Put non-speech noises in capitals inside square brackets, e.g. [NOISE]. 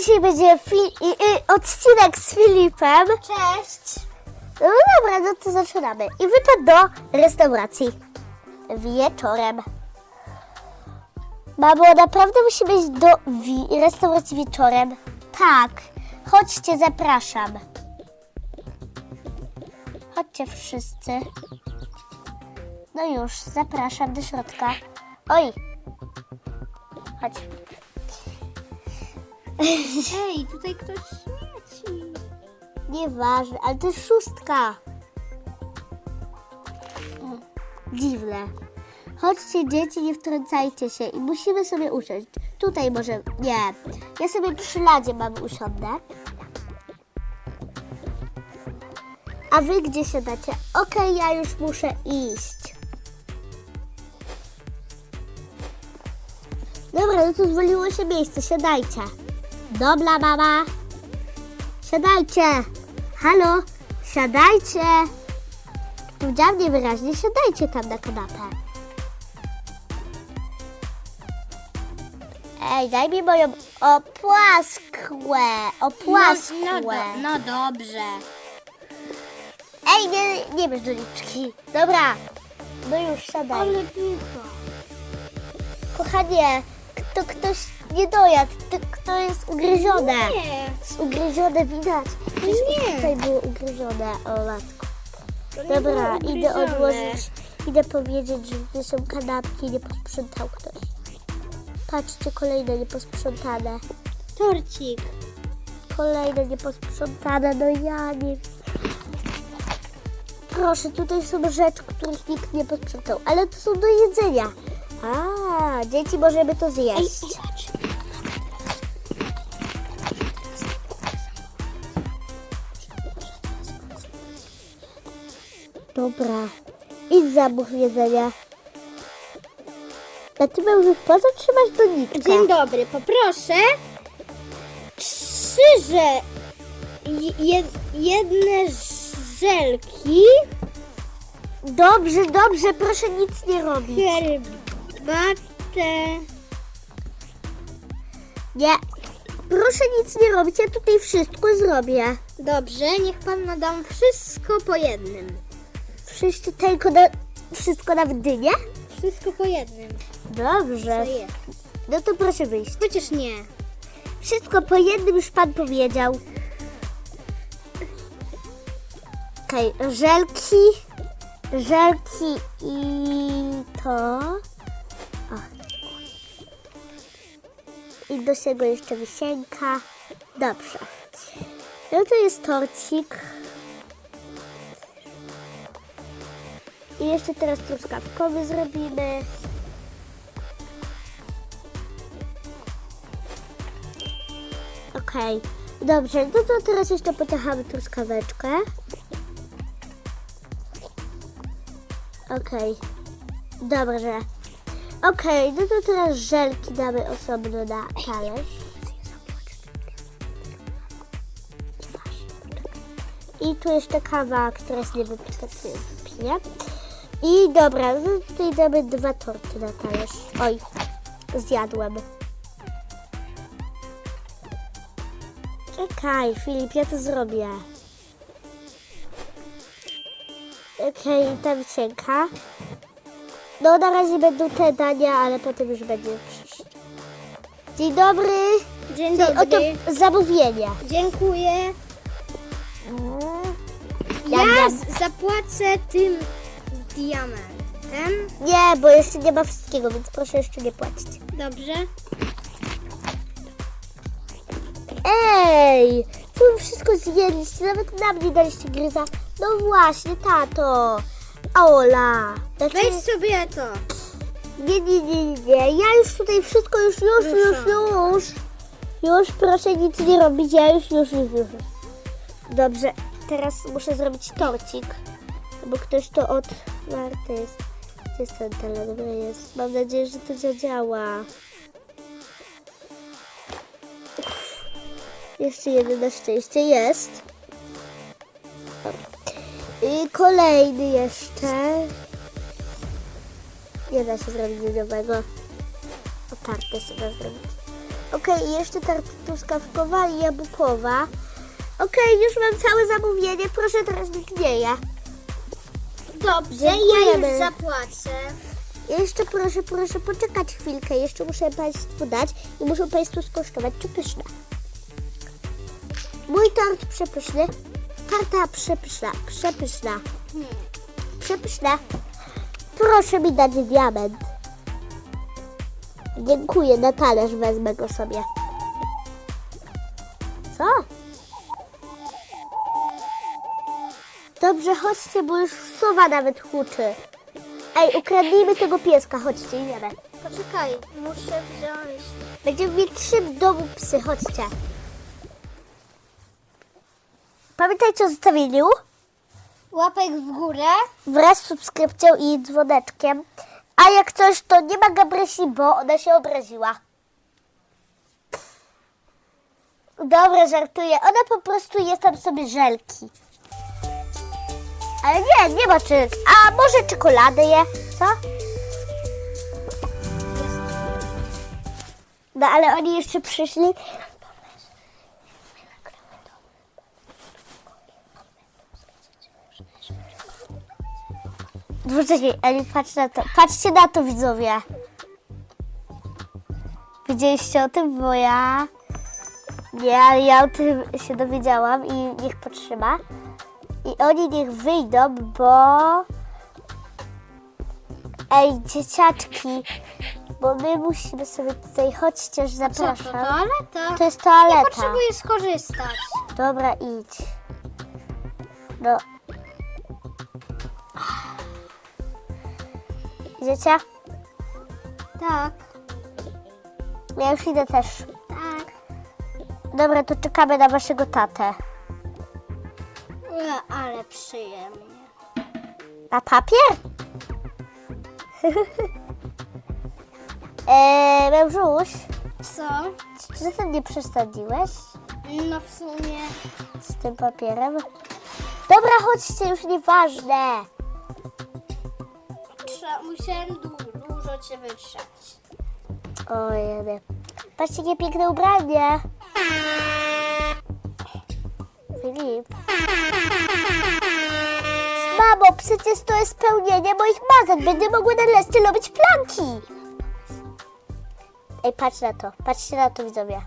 dzisiaj będzie fi- i, i, odcinek z Filipem. Cześć. No dobra, no to zaczynamy. I wypad do restauracji. Wieczorem. Mamo, naprawdę musimy iść do wi- restauracji wieczorem? Tak. Chodźcie, zapraszam. Chodźcie wszyscy. No już, zapraszam do środka. Oj. Chodź. Ej, tutaj ktoś śmieci. Nieważne, ale to jest szóstka. Dziwne. Chodźcie dzieci, nie wtrącajcie się i musimy sobie usiąść. Tutaj może, nie. Ja sobie przy ladzie mam usiądę. A wy gdzie siadacie? Okej, ja już muszę iść. Dobra, no to zwoliło się miejsce, siadajcie. Dobra, mama. Siadajcie! Halo, siadajcie! Powiedziałam niewyraźnie, siadajcie tam na kanapę. Ej, daj mi moją opłaskłę, opłaskłę. No, no, do, no dobrze. Ej, nie, nie bierz doniczki. Dobra, no już siadaj. Ale. Kochanie, to ktoś nie dojadł, to, to jest ugryzione. Nie. Jest ugryzione, widać. Nie. Tutaj było ugryzione, o. To nie Dobra, idę odłożyć, idę powiedzieć, że tu są kanapki, nie posprzątał ktoś. Patrzcie, kolejne nieposprzątane. Torcik. Kolejne nieposprzątane, no ja nie Proszę, tutaj są rzeczy, których nikt nie posprzątał, ale to są do jedzenia. A, dzieci możemy to zjeść. Dobra, idź zamów jedzenia. A ty mówisz, po co trzymasz doniczkę? Dzień dobry, poproszę trzy że je, jedne żelki, Dobrze, dobrze, proszę nic nie robić. herbatę. Nie, proszę nic nie robić, ja tutaj wszystko zrobię. Dobrze, niech pan nadam wszystko po jednym. Wszystko tylko na, wszystko na dynię? Wszystko po jednym. Dobrze. Co jest? No to proszę wyjść. Chociaż nie. Wszystko po jednym już pan powiedział. Okej, żelki, żelki i to. O. I do tego jeszcze wisienka. Dobrze. No to jest torcik. I jeszcze teraz truskawkowy zrobimy. Okej, dobrze, no to teraz jeszcze pociachamy truskaweczkę. Okej, dobrze. Okej, no to teraz żelki damy osobno na talerz. I tu jeszcze kawa, która jest niewypije. I dobra, no tutaj damy dwa torty na talerz. Oj, zjadłem. Czekaj, Filip, ja to zrobię. Okej, ta wisienka. No, na razie będą te dania, ale potem już będzie przyjść. Dzień dobry. Dzień Oto dobry. zamówienie. Dziękuję. Ja z- zapłacę tym diamentem. Nie, bo jeszcze nie ma wszystkiego, więc proszę jeszcze nie płacić. Dobrze. Ej, co wy wszystko zjedliście? Nawet nam nie daliście gryza. No właśnie, tato. Ola. Znaczy, Weź sobie to. Nie, nie, nie, nie, nie. Ja już tutaj wszystko, już, już, już, już. Już, proszę nic nie robić. Ja już, już, już, już. Dobrze, teraz muszę zrobić torcik. Bo ktoś to od Marty jest. Gdzie tele? Dobra jest. Mam nadzieję, że to zadziała. Jeszcze jeden na szczęście jest. I kolejny jeszcze. Nie da się zrobić nowego. Otarte się da zrobić. Okej, i jeszcze tarta truskawkowa i jabłkowa. Okej, już mam całe zamówienie. Proszę teraz nikt nie je. Dobrze, ja Dziękujemy. już zapłacę. Jeszcze proszę, proszę poczekać chwilkę. Jeszcze muszę Państwu dać i muszą Państwo skosztować, czy pyszne. Mój tort przepyszny. Tarta przepyszna, przepyszna, Hmm. przepyszna. Proszę mi dać diament. Dziękuję, na talerz wezmę go sobie. Co? Dobrze, chodźcie, bo już sowa nawet huczy. Ej, ukradnijmy tego pieska, chodźcie, idziemy. Poczekaj, muszę wziąć. Będziemy mieć trzy w domu psy, chodźcie. Pamiętajcie o zostawieniu Łapek w górę. wraz z subskrypcją i dzwoneczkiem. A jak coś, to nie ma Gabrysi, bo ona się obraziła. Dobra, żartuję. Ona po prostu jest tam sobie żelki. Ale nie, nie ma czy. A może czekoladę je? Co? No ale oni jeszcze przyszli. Poczekaj, Eli, patrz na to. Patrzcie na to, widzowie. Widzieliście o tym, bo ja... Nie, ale ja o tym się dowiedziałam i niech potrzyma. I oni niech wyjdą, bo... Ej, dzieciaczki, bo my musimy sobie tutaj... Chodźcie, że Co to, zapraszam. toaleta? To jest toaleta. Potrzebuję skorzystać. Dobra, idź. No. Idziecie? Tak, Ja już idę też. tak. Dobra, to czekamy na waszego tatę. Ale przyjemnie. Na papier? eee, [LAUGHS] mężuś, Co? czy ty nie przesadziłeś No w sumie. z tym papierem? Dobra, chodźcie, już nieważne. Trza, musiałem du- dużo cię wytrzeć. Ojej. Patrzcie, jakie piękne ubranie. [LAUGHS] Filip. Mamo, przecież to jest spełnienie moich marzeń. Będę mogła na lesce robić planki. Ej, patrz na to. Patrzcie na to, widzowie.